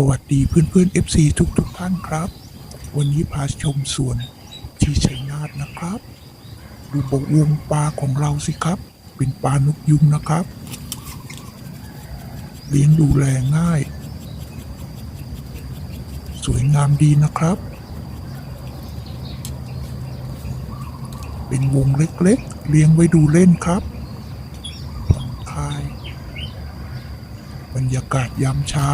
สวัสดีเพื่อนๆ FC ทุกทุกๆท่านครับ วันนี้พาชมสวนที่ชัยนาทนะครับ ดูบกวงปลาของเราสิครับ เป็นปลานกยุงนะครับ เลี้ยงดูแลง่าย สวยงามดีนะครับ เป็นวงเล็กๆ เลี้ยงไว้ดูเล่นครับผ่อนคลาย บรรยากาศยามเช้า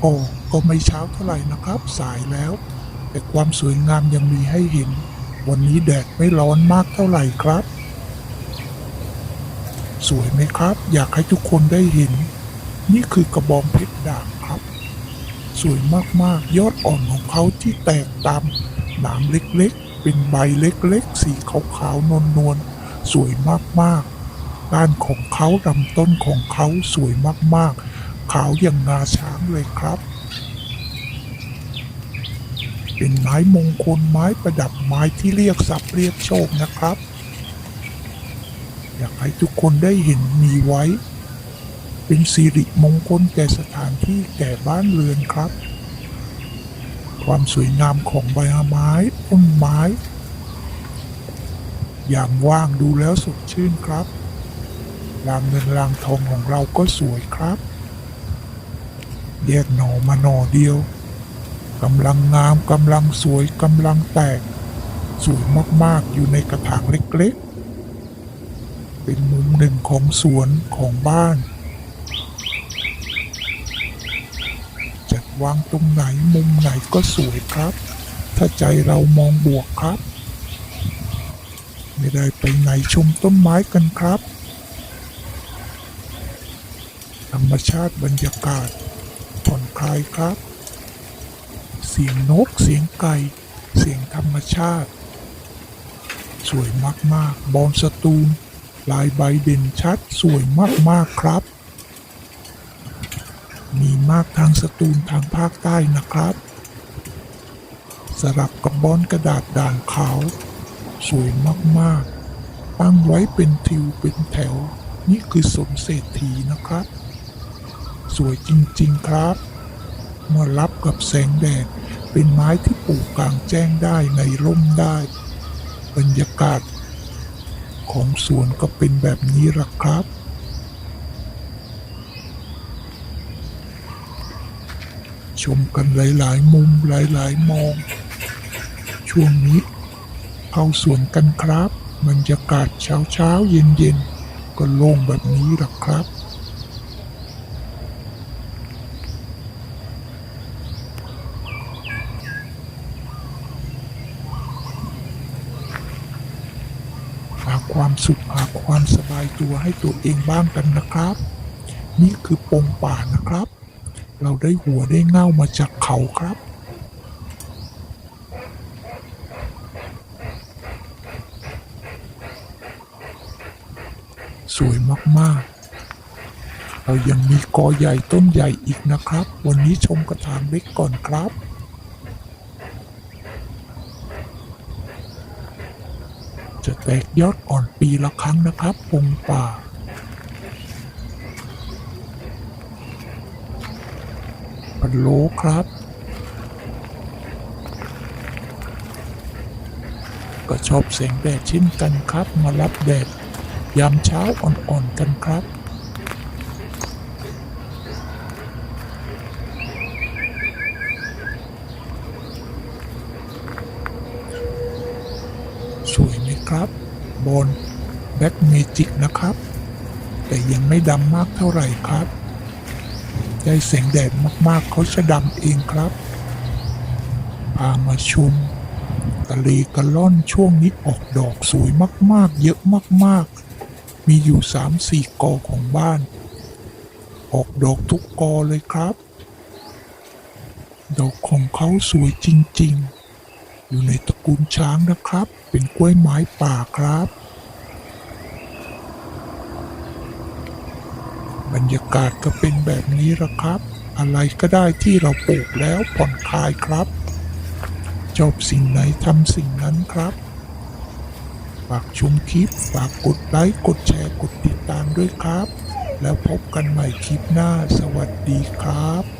โอ้ก็ไม่เช้าเท่าไหร่นะครับ สายแล้ว แต่ความสวยงามยังมีให้เห็น วันนี้แดดไม่ร้อนมากเท่าไหร่ครับ สวยไหมครับ อยากให้ทุกคนได้เห็น นี่คือกระบองเพชรด่างครับ สวยมากๆ ยอดอ่อนของเขาที่แตกตามหนามเล็กๆ เป็นใบเล็กๆ สีขาวๆนวลๆ สวยมากๆ ก้านของเขาลำต้นของเขาสวยมากๆ ขาวอย่างงาช้างเลยครับ เป็นไม้มงคลไม้ประดับไม้ที่เรียกทรัพย์เรียกโชคนะครับ อยากให้ทุกคนได้เห็นมีไว้ เป็นสิริมงคลแก่สถานที่แก่บ้านเรือนครับ ความสวยงามของใบไม้ต้นไม้ยามว่างดูแล้วสดชื่นครับ รางเงินรางทองของเราก็สวยครับ แยกหน่อมาหน่อเดียวกำลังงามกำลังสวยกำลังแตก สวยมากๆอยู่ในกระถางเล็กๆ เป็นมุมหนึ่งของสวนของบ้าน จัดวางตรงไหนมุมไหนก็สวยครับ ถ้าใจเรามองบวกครับ ไม่ได้ไปไหนชมต้นไม้กันครับ ธรรมชาติบรรยากาศ ผ่อนคลายครับ เสียงนกเสียงไก่ เสียงธรรมชาติ สวยมากๆ บอนสตูลลายใบเด่นชัดสวยมากๆครับ มีมากทางสตูลทางภาคใต้นะครับ สลับกับบอนกระดาษด่างขาว สวยมากๆ ตั้งไว้เป็นทิวเป็นแถว นี่คือสมเศรษฐีนะครับ สวยจริง ๆ ครับ เมื่อรับกับแสงแดดเป็นไม้ที่ปลูกกลางแจ้งได้ในร่มได้ บรรยากาศ ของสวนก็เป็นแบบนี้ละครับชมกันหลาย ๆ มุมหลาย ๆ มอง ช่วงนี้เข้าสวนกันครับบรรยากาศเช้าเช้าเย็นเย็นก็โล่งแบบนี้ละครับาความสุขหาความสบายตัวให้ตัวเองบ้างกันนะครับ นี่คือปงป่านะครับ เราได้หัวได้เง่ามาจากเขาครับสวยมากๆ เรายังมีกอใหญ่ต้นใหญ่อีกนะครับ วันนี้ชมกระถางเล็กก่อนครับ จะแตกยอดอ่อนปีละครั้งนะครับปงป่าพันโลครับ ก็ชอบแสงแดดเช่นกันครับ มารับแดดยามเช้าอ่อนๆกันครับสวย ครับบนแบ็กเมจิกนะครับ แต่ยังไม่ดำมากเท่าไหร่ครับได้แสงแดดมากๆเขาจะดำเองครับพามาชมทะเลกระล่อนช่วงนี้ออกดอกสวยมากๆ เยอะมากๆ มีอยู่สามสี่กอของบ้าน ออกดอกทุกกอเลยครับ ดอกของเขาสวยจริง ๆ อยู่ในตระกูลช้างนะครับ เป็นกล้วยไม้ป่าครับ บรรยากาศก็เป็นแบบนี้ละครับ อะไรก็ได้ที่เราปลูกแล้วผ่อนคลายครับชอบสิ่งไหนทำสิ่งนั้นครับ ฝากชมคลิป ฝากกดไลค์ กดแชร์ กดติดตามด้วยครับ แล้วพบกันใหม่คลิปหน้า สวัสดีครับ